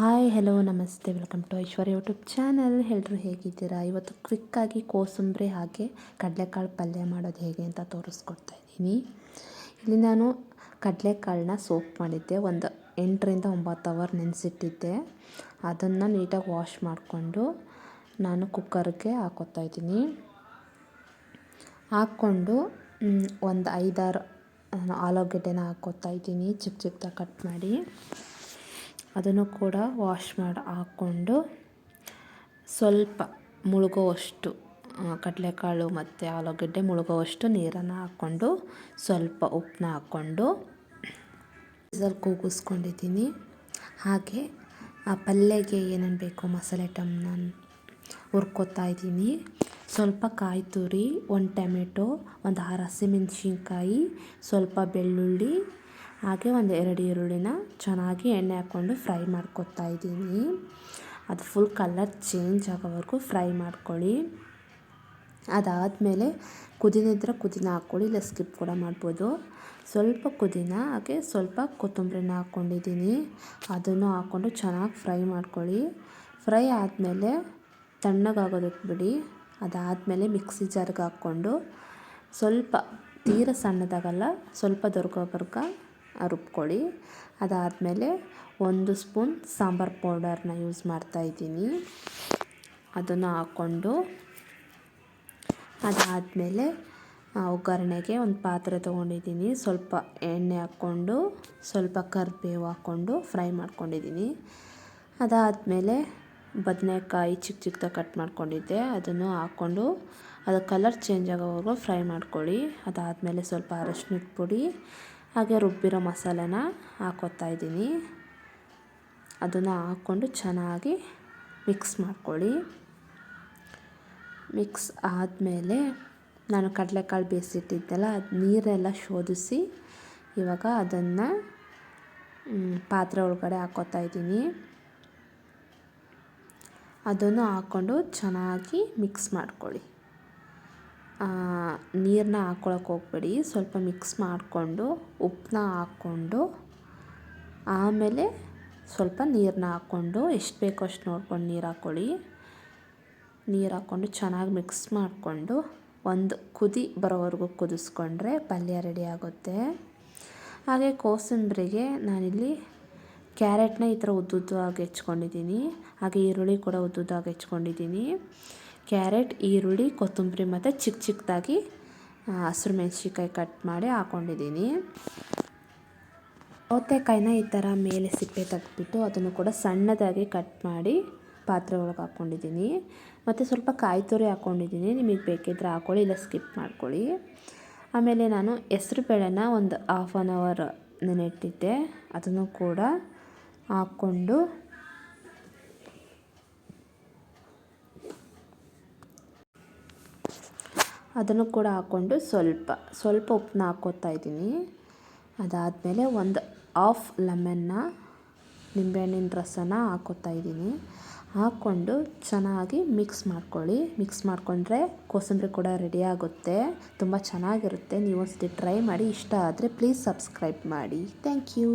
Hi hello ನಮಸ್ತೆ welcome to Aishwarya YouTube channel ಎಲ್ಲರೂ ಹೇಗಿದ್ದೀರಾ? ಇವತ್ತು ಕ್ವಿಕ್ಕಾಗಿ ಕೋಸಂಬರಿ ಹಾಗೆ ಕಡಲೆಕಾಳು ಪಲ್ಯ ಮಾಡೋದು ಹೇಗೆ ಅಂತ ತೋರಿಸ್ಕೊಡ್ತಾ ಇದ್ದೀನಿ. ಇಲ್ಲಿ ನಾನು ಕಡಲೆಕಾಳನ್ನ ಸೋಪ್ ಮಾಡಿದ್ದೆ. ಒಂದು ಎಂಟರಿಂದ ಒಂಬತ್ತು ಅವರ್ ನೆನೆಸಿಟ್ಟಿದ್ದೆ. ಅದನ್ನು ನೀಟಾಗಿ ವಾಶ್ ಮಾಡಿಕೊಂಡು ನಾನು ಕುಕ್ಕರ್ಗೆ ಹಾಕೋತಾ ಇದ್ದೀನಿ. ಹಾಕ್ಕೊಂಡು ಒಂದು ಐದಾರು, ಆಲೂಗಡ್ಡೆನ ಹಾಕೋತಾ ಇದ್ದೀನಿ. ಚಿಕ್ಕ ಚಿಕ್ಕದಾಗಿ ಕಟ್ ಮಾಡಿ. ಅದನ್ನು ಕೂಡ ವಾಶ್ ಮಾಡಿ, ಹಾಕ್ಕೊಂಡು ಸ್ವಲ್ಪ ಮುಳುಗೋವಷ್ಟು ಕಡಲೆಕಾಳು ಮತ್ತು ಆಲೂಗಡ್ಡೆ ಮುಳುಗೋವಷ್ಟು ನೀರನ್ನು ಹಾಕ್ಕೊಂಡು ಸ್ವಲ್ಪ ಉಪ್ಪನ್ನ ಹಾಕ್ಕೊಂಡು ಸ್ವಲ್ಪ ಕೂಗಿಸ್ಕೊಂಡಿದ್ದೀನಿ. ಹಾಗೆ ಆ ಪಲ್ಯಗೆ ಏನೇನು ಬೇಕು ಮಸಾಲೆ ಐಟಮ್ನ ಹುರ್ಕೋತಾ ಇದ್ದೀನಿ. ಸ್ವಲ್ಪ ಕಾಯಿ ತುರಿ, ಒಂದು ಟೊಮೆಟೊ, ಒಂದು ಆರು ಹಸಿಮೆಣ್ಸಿನ್ಕಾಯಿ ಸ್ವಲ್ಪ ಬೆಳ್ಳುಳ್ಳಿ ಹಾಗೆ ಒಂದು ಎರಡು ಈರುಳ್ಳಿನ ಚೆನ್ನಾಗಿ ಎಣ್ಣೆ ಹಾಕ್ಕೊಂಡು ಫ್ರೈ ಮಾಡ್ಕೊತಾ ಇದ್ದೀನಿ. ಅದು ಫುಲ್ ಕಲರ್ ಚೇಂಜ್ ಆಗೋವರೆಗೂ ಫ್ರೈ ಮಾಡ್ಕೊಳ್ಳಿ. ಅದಾದಮೇಲೆ ಕುದಿನಿದ್ರೆ ಕುದಿನ ಹಾಕ್ಕೊಳ್ಳಿ, ಇಲ್ಲ ಸ್ಕಿಪ್ ಕೂಡ ಮಾಡ್ಬೋದು. ಸ್ವಲ್ಪ ಕುದಿನ, ಹಾಗೆ ಸ್ವಲ್ಪ ಕೊತ್ತಂಬರಿನ ಹಾಕ್ಕೊಂಡಿದ್ದೀನಿ. ಅದನ್ನು ಹಾಕ್ಕೊಂಡು ಚೆನ್ನಾಗಿ ಫ್ರೈ ಮಾಡ್ಕೊಳ್ಳಿ. ಫ್ರೈ ಆದಮೇಲೆ ತಣ್ಣಗಾಗೋದಕ್ಕೆ ಬಿಡಿ. ಅದಾದಮೇಲೆ ಮಿಕ್ಸಿ ಜಾರ್ಗೆ ಹಾಕ್ಕೊಂಡು ಸ್ವಲ್ಪ ತೀರ ಸಣ್ಣದಾಗಲ್ಲ, ಸ್ವಲ್ಪ ದೊರಕೋವರ್ಗ ರುಬ್ಕೊಳ್ಳಿ. ಅದಾದಮೇಲೆ ಒಂದು ಸ್ಪೂನ್ ಸಾಂಬಾರು ಪೌಡರ್ನ ಯೂಸ್ ಮಾಡ್ತಾಯಿದ್ದೀನಿ ಅದನ್ನು ಹಾಕ್ಕೊಂಡು ಅದಾದಮೇಲೆ ಒಗ್ಗರಣೆಗೆ ಒಂದು ಪಾತ್ರೆ ತೊಗೊಂಡಿದ್ದೀನಿ. ಸ್ವಲ್ಪ ಎಣ್ಣೆ ಹಾಕ್ಕೊಂಡು, ಸ್ವಲ್ಪ ಕರಿಬೇವು ಹಾಕ್ಕೊಂಡು ಫ್ರೈ ಮಾಡ್ಕೊಂಡಿದ್ದೀನಿ. ಅದಾದಮೇಲೆ ಬದನೆಕಾಯಿ ಚಿಕ್ಕ ಚಿಕ್ಕದಾಗಿ ಕಟ್ ಮಾಡ್ಕೊಂಡಿದ್ದೆ. ಅದನ್ನು ಹಾಕ್ಕೊಂಡು ಅದು ಕಲರ್ ಚೇಂಜ್ ಆಗೋವರೆಗೂ ಫ್ರೈ ಮಾಡ್ಕೊಳ್ಳಿ. ಅದಾದಮೇಲೆ ಸ್ವಲ್ಪ ಅರಶಿನದ ಪುಡಿ ಹಾಗೆ ರುಬ್ಬಿರೋ ಮಸಾಲೆನ ಹಾಕೋತಾ ಇದ್ದೀನಿ. ಅದನ್ನು ಹಾಕ್ಕೊಂಡು ಚೆನ್ನಾಗಿ ಮಿಕ್ಸ್ ಮಾಡ್ಕೊಳ್ಳಿ. ಮಿಕ್ಸ್ ಆದಮೇಲೆ ನಾನು ಕಡಲೆಕಾಳು ಬೇಯಿಸಿಟ್ಟಿದ್ದೆಲ್ಲ ಅದು ನೀರೆಲ್ಲ ಶೋಧಿಸಿ ಇವಾಗ ಅದನ್ನು ಪಾತ್ರೆ ಒಳಗಡೆ ಹಾಕೋತಾ ಇದ್ದೀನಿ. ಅದನ್ನು ಹಾಕ್ಕೊಂಡು ಚೆನ್ನಾಗಿ ಮಿಕ್ಸ್ ಮಾಡ್ಕೊಳ್ಳಿ. ನೀರನ್ನ ಹಾಕ್ಕೊಳಕ್ಕೆ ಹೋಗ್ಬೇಡಿ. ಸ್ವಲ್ಪ ಮಿಕ್ಸ್ ಮಾಡಿಕೊಂಡು ಉಪ್ಪನ್ನ ಹಾಕ್ಕೊಂಡು ಆಮೇಲೆ ಸ್ವಲ್ಪ ನೀರನ್ನ ಹಾಕ್ಕೊಂಡು ಎಷ್ಟು ಬೇಕೋ ಅಷ್ಟು ನೋಡ್ಕೊಂಡು ನೀರು ಹಾಕ್ಕೊಳ್ಳಿ ನೀರು ಹಾಕ್ಕೊಂಡು ಚೆನ್ನಾಗಿ ಮಿಕ್ಸ್ ಮಾಡಿಕೊಂಡು ಒಂದು ಕುದಿ ಬರೋವರೆಗೂ ಕುದಿಸ್ಕೊಂಡ್ರೆ ಪಲ್ಯ ರೆಡಿ ಆಗುತ್ತೆ. ಹಾಗೆ ಕೋಸಂಬರಿಗೆ ನಾನಿಲ್ಲಿ ಕ್ಯಾರೆಟ್ನ ಈ ಥರ ಉದ್ದುದ್ದವಾಗಿ ಹೆಚ್ಕೊಂಡಿದ್ದೀನಿ. ಹಾಗೆ ಈರುಳ್ಳಿ ಕೂಡ ಉದ್ದುದ್ದಾಗಿ ಹೆಚ್ಕೊಂಡಿದ್ದೀನಿ. ಕ್ಯಾರೆಟ್, ಈರುಳ್ಳಿ, ಕೊತ್ತಂಬರಿ ಮತ್ತು ಚಿಕ್ಕ ಚಿಕ್ಕದಾಗಿ ಹಸಿರು ಮೆಣಸಿನ್ಕಾಯಿ ಕಟ್ ಮಾಡಿ ಹಾಕ್ಕೊಂಡಿದ್ದೀನಿ ಸೌತೆಕಾಯಿನ ಈ ಥರ ಮೇಲೆ ಸಿಪ್ಪೆ ತೆಗೆದ್ಬಿಟ್ಟು ಅದನ್ನು ಕೂಡ ಸಣ್ಣದಾಗಿ ಕಟ್ ಮಾಡಿ ಪಾತ್ರೆ ಒಳಗೆ ಹಾಕ್ಕೊಂಡಿದ್ದೀನಿ ಮತ್ತು ಸ್ವಲ್ಪ ಕಾಯಿ ತುರಿ ಹಾಕ್ಕೊಂಡಿದ್ದೀನಿ ನಿಮಗೆ ಬೇಕಿದ್ರೆ ಹಾಕ್ಕೊಳ್ಳಿ ಇಲ್ಲ ಸ್ಕಿಪ್ ಮಾಡ್ಕೊಳ್ಳಿ. ಆಮೇಲೆ ನಾನು ಹೆಸ್ರು ಬೇಳೆನ ಒಂದು ಹಾಫ್ ಆನ್ ಅವರ್ ನೆನೆಟ್ಟಿದ್ದೆ. ಅದನ್ನು ಕೂಡ ಹಾಕ್ಕೊಂಡು ಅದನ್ನು ಕೂಡ ಹಾಕ್ಕೊಂಡು ಸ್ವಲ್ಪ ಸ್ವಲ್ಪ ಉಪ್ಪನ್ನ ಹಾಕ್ಕೋತಾ ಇದ್ದೀನಿ. ಅದಾದಮೇಲೆ ಒಂದು ಆಫ್ ಲೆಮನ್ನ ನಿಂಬೆಹಣ್ಣಿನ ರಸನ ಹಾಕ್ಕೋತಾ ಇದ್ದೀನಿ. ಹಾಕ್ಕೊಂಡು ಚೆನ್ನಾಗಿ ಮಿಕ್ಸ್ ಮಾಡ್ಕೊಳ್ಳಿ. ಮಿಕ್ಸ್ ಮಾಡಿಕೊಂಡ್ರೆ ಕೋಸಂಬರಿ ಕೂಡ ರೆಡಿ ಆಗುತ್ತೆ. ತುಂಬ ಚೆನ್ನಾಗಿರುತ್ತೆ. ನೀವು ಒಂದ್ಸತಿ ಟ್ರೈ ಮಾಡಿ. ಇಷ್ಟ ಆದರೆ ಪ್ಲೀಸ್ ಸಬ್ಸ್ಕ್ರೈಬ್ ಮಾಡಿ. Thank you